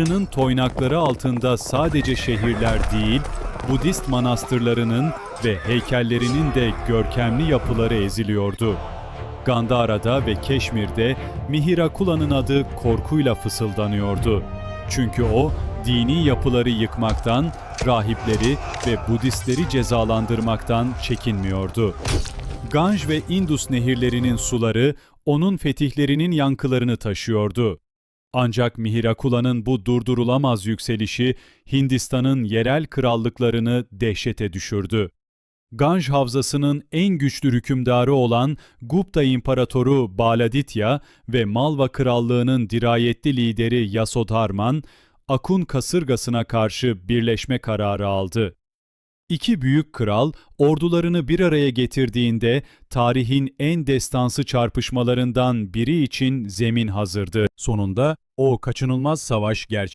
Tanrı'nın toynakları altında sadece şehirler değil, Budist manastırlarının ve heykellerinin de görkemli yapıları eziliyordu. Gandhara'da ve Keşmir'de Mihirakula'nın adı korkuyla fısıldanıyordu. Çünkü o dini yapıları yıkmaktan, rahipleri ve Budistleri cezalandırmaktan çekinmiyordu. Ganj ve Indus nehirlerinin suları onun fetihlerinin yankılarını taşıyordu. Ancak Mihirakula'nın bu durdurulamaz yükselişi Hindistan'ın yerel krallıklarını dehşete düşürdü. Ganj Havzası'nın en güçlü hükümdarı olan Gupta İmparatoru Baladitya ve Malva Krallığı'nın dirayetli lideri Yasodharman, Akun kasırgasına karşı birleşme kararı aldı. İki büyük kral ordularını bir araya getirdiğinde tarihin en destansı çarpışmalarından biri için zemin hazırdı. Sonunda o kaçınılmaz savaş gerçekleşti.